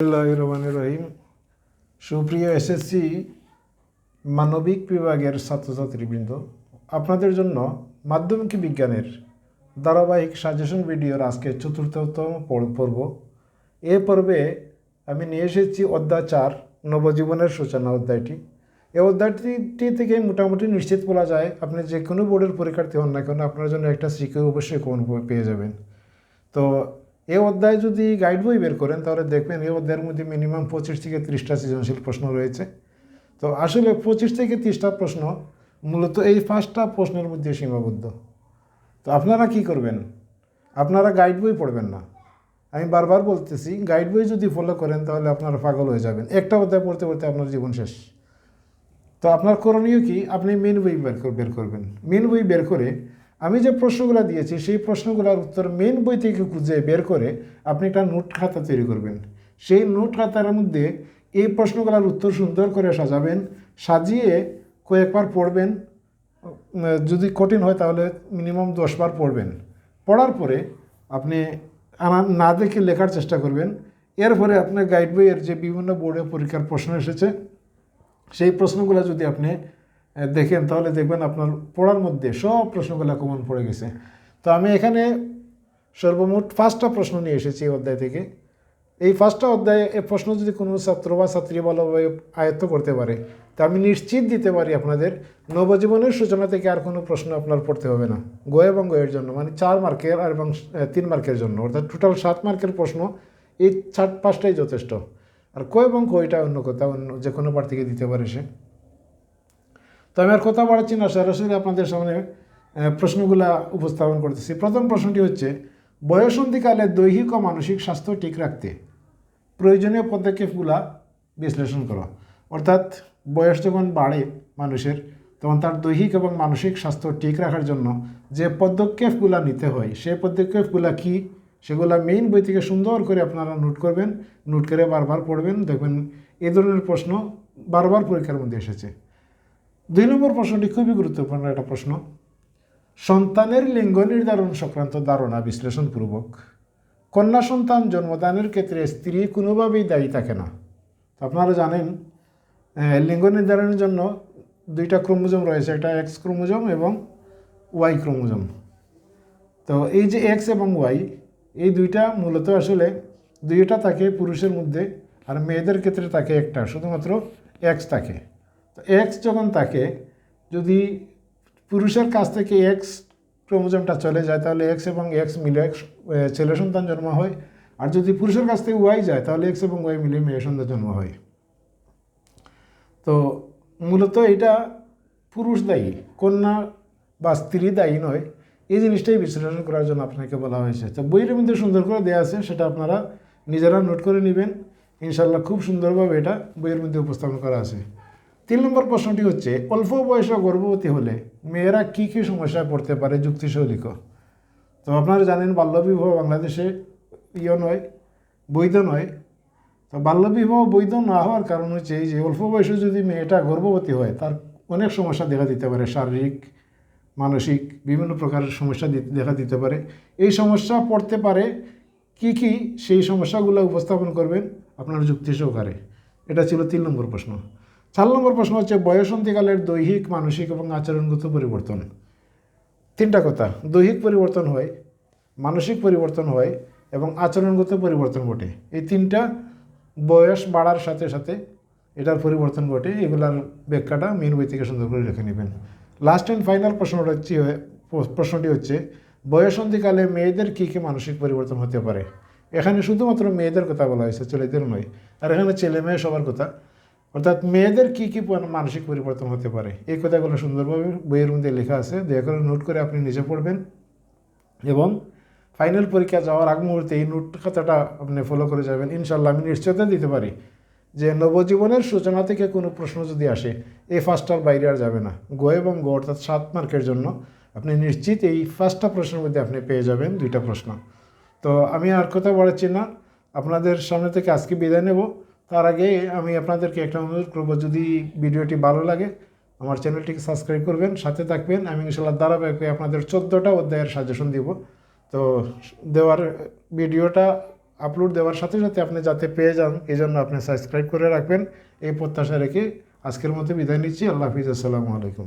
রহমান রহিম। সুপ্রিয় এসএসসি মানবিক বিভাগের ছাত্রছাত্রীবৃন্দ, আপনাদের জন্য মাধ্যমিক বিজ্ঞানের ধারাবাহিক সাজেশন ভিডিওর আজকে চতুর্থতম পর্ব। এ পর্বে আমি নিয়ে এসেছি অধ্যায় চার, নবজীবনের সূচনা অধ্যায়টি। এই অধ্যায়টি থেকে মোটামুটি নিশ্চিত বলা যায়, আপনি যে কোনো বোর্ডের পরীক্ষার্থী হন না কেন, আপনার জন্য একটা সিকিউ অবশ্যই কমন পেয়ে যাবেন। তো এই অধ্যায় যদি গাইড বই বের করেন, তাহলে দেখবেন এই অধ্যায়ের মধ্যে মিনিমাম পঁচিশ থেকে ত্রিশটা সৃজনশীল প্রশ্ন রয়েছে। তো আসলে পঁচিশ থেকে ত্রিশটা প্রশ্ন মূলত এই পাঁচটা প্রশ্নের মধ্যে সীমাবদ্ধ। তো আপনারা কি করবেন? আপনারা গাইড বই পড়বেন না। আমি বারবার বলতেছি গাইড বই যদি ফলো করেন, তাহলে আপনারা পাগল হয়ে যাবেন। একটা অধ্যায় পড়তে পড়তে আপনার জীবন শেষ। তো আপনার করণীয় কি? আপনি মেন বই বের বের করবেন। মেন বই বের করে আমি যে প্রশ্নগুলো দিয়েছি, সেই প্রশ্নগুলোর উত্তর মেন বই থেকে খুঁজে বের করে আপনি একটা নোট খাতা তৈরি করবেন। সেই নোট খাতার মধ্যে এই প্রশ্নগুলোর উত্তর সুন্দর করে সাজাবেন, সাজিয়ে কয়েকবার পড়বেন। যদি কঠিন হয় তাহলে মিনিমাম দশবার পড়বেন। পড়ার পরে আপনি না দেখে লেখার চেষ্টা করবেন। এর এরপরে আপনার গাইড বইয়ের যে বিভিন্ন বোর্ডে পরীক্ষার প্রশ্ন এসেছে, সেই প্রশ্নগুলো যদি আপনি দেখেন, তাহলে দেখবেন আপনার পড়ার মধ্যে সব প্রশ্নগুলো কমন পড়ে গেছে। তো আমি এখানে সর্বমোট পাঁচটা প্রশ্ন নিয়ে এসেছি এই অধ্যায় থেকে। এই পাঁচটা অধ্যায়ে এই প্রশ্ন যদি কোনো ছাত্র বা ছাত্রী ভালোভাবে আয়ত্ত করতে পারে, তা আমি নিশ্চিত দিতে পারি আপনাদের, নবজীবনের সূচনা থেকে আর কোনো প্রশ্ন আপনার পড়তে হবে না। গো এবং গয়ের জন্য মানে চার মার্কের আর এবং তিন মার্কের জন্য, অর্থাৎ টোটাল সাত মার্কের প্রশ্ন, এই চার, পাঁচটাই যথেষ্ট। আর ক এবং কইটা অন্য কথা অন্য যে কোনো পার থেকে দিতে পারে সে। তো আমি আর কথা বাড়াচ্ছি না সরাসরি আপনাদের সামনে প্রশ্নগুলা উপস্থাপন করতেছি। প্রথম প্রশ্নটি হচ্ছে, বয়সন্ধিকালে দৈহিক ও মানসিক স্বাস্থ্য ঠিক রাখতে প্রয়োজনীয় পদক্ষেপগুলা বিশ্লেষণ করো। অর্থাৎ বয়স যখন বাড়ে মানুষের, তখন তার দৈহিক এবং মানসিক স্বাস্থ্য ঠিক রাখার জন্য যে পদক্ষেপগুলা নিতে হয়, সেই পদক্ষেপগুলা কি? সেগুলা মেইন বই থেকে সুন্দর করে আপনারা নোট করবেন নোট করে বারবার পড়বেন। দেখবেন এ ধরনের প্রশ্ন বারবার পরীক্ষার মধ্যে এসেছে। দুই নম্বর প্রশ্নটি খুবই গুরুত্বপূর্ণ একটা প্রশ্ন। সন্তানের লিঙ্গ নির্ধারণ সংক্রান্ত ধারণা বিশ্লেষণপূর্বক। কন্যা সন্তান জন্মদানের ক্ষেত্রে স্ত্রী কোনোভাবেই দায়ী থাকে না। আপনারা জানেন লিঙ্গ নির্ধারণের জন্য দুইটা ক্রোমোজোম রয়েছে, একটা এক্স ক্রোমোজোম এবং ওয়াই ক্রোমোজোম। তো এই যে এক্স এবং ওয়াই, এই দুইটা মূলত আসলে দুইটা থাকে পুরুষের মধ্যে আর মেয়েদের ক্ষেত্রে থাকে একটা, শুধুমাত্র এক্স থাকে। তো এক্স যখন থাকে, যদি পুরুষের কাছ থেকে এক্স ক্রোমোজোমটা চলে যায়, তাহলে এক্স এবং এক্স মিলে ছেলে সন্তান জন্ম হয়। আর যদি পুরুষের কাছ থেকে ওয়াই যায়, তাহলে এক্স এবং ওয়াই মিলে মেয়ে সন্তান জন্ম হয়। তো মূলত এটা পুরুষ দায়ী, কন্যা বা স্ত্রী দায়ী নয়। এই জিনিসটাই বিশ্লেষণ করার জন্য আপনাকে বলা হয়েছে। তো বইয়ের মধ্যে সুন্দর করে দেওয়া আছে, সেটা আপনারা নিজেরা নোট করে নেবেন। ইনশাল্লাহ খুব সুন্দরভাবে এটা বইয়ের মধ্যে উপস্থাপন করা আছে। তিন নম্বর প্রশ্নটি হচ্ছে, অল্প বয়সে গর্ভবতী হলে মেয়েরা কী কী সমস্যায় পড়তে পারে? যুক্তিসহ তো আপনারা জানেন, বাল্যবিবাহ বাংলাদেশে ইয়ে নয়, বৈধ নয়। তো বাল্যবিবাহ বৈধ না হওয়ার কারণ হচ্ছে এই যে, অল্প বয়সে যদি মেয়েটা গর্ভবতী হয়, তার অনেক সমস্যা দেখা দিতে পারে। শারীরিক, মানসিক, বিভিন্ন প্রকারের সমস্যা দেখা দিতে পারে। এই সমস্যা পড়তে পারে কি কি? সেই সমস্যাগুলো উপস্থাপন করবেন আপনার যুক্তি সহকারে এটা ছিল তিন নম্বর প্রশ্ন। চার নম্বর প্রশ্ন হচ্ছে, বয়সন্ধিকালের দৈহিক, মানসিক এবং আচরণগত পরিবর্তন। তিনটা কথা, দৈহিক পরিবর্তন হয়, মানসিক পরিবর্তন হয় এবং আচরণগত পরিবর্তন ঘটে। এই তিনটা বয়স বাড়ার সাথে সাথে এটার পরিবর্তন ঘটে। এগুলার ব্যাখ্যাটা মেন বই থেকে সুন্দর করে লিখে নেবেন। লাস্ট অ্যান্ড ফাইনাল প্রশ্নটা হচ্ছে, প্রশ্নটি হচ্ছে, বয়সন্ধিকালে মেয়েদের কী কী মানসিক পরিবর্তন হতে পারে? এখানে শুধুমাত্র মেয়েদের কথা বলা হয়েছে, ছেলেদের নয়। আর এখানে ছেলে মেয়ে সবার কথা। অর্থাৎ মেয়েদের কী কী মানসিক পরিবর্তন হতে পারে? এই কথাগুলো সুন্দরভাবে বইয়ের মধ্যে লেখা আছে। দয়া করে নোট করে আপনি নিজে পড়বেন। এবং ফাইনাল পরীক্ষা যাওয়ার আগ মুহূর্তে এই নোট খাতাটা আপনি ফলো করে যাবেন। ইনশাল্লাহ আমি নিশ্চয়তা দিতে পারি যে নবজীবনের সূচনা থেকে কোনো প্রশ্ন যদি আসে এই ফার্স্টটার বাইরে আর যাবে না। গ এবং গ অর্থাৎ সাত মার্কের জন্য আপনি নিশ্চিত এই ফার্স্টটা প্রশ্নের মধ্যে আপনি পেয়ে যাবেন দুইটা প্রশ্ন। তো আমি আর কথা বাড়াচ্ছি না। আপনাদের সামনে থেকে আজকে বিদায় নেব। তার আগে আমি আপনাদেরকে একটা অনুরোধ করব, যদি ভিডিওটি ভালো লাগে, আমার চ্যানেলটিকে সাবস্ক্রাইব করবেন, সাথে থাকবেন। আমি ইনশাল্লাহ ধারাবাহিক আপনাদের চোদ্দোটা অধ্যায়ের সাজেশন দিব। তো দেওয়ার ভিডিওটা আপলোড দেওয়ার সাথে সাথে আপনি যাতে পেয়ে যান এই জন্য আপনি সাবস্ক্রাইব করে রাখবেন। এই প্রত্যাশা রেখে আজকের মতো বিদায় নিচ্ছি। আল্লাহ হাফিজ। আসসালামু আলাইকুম।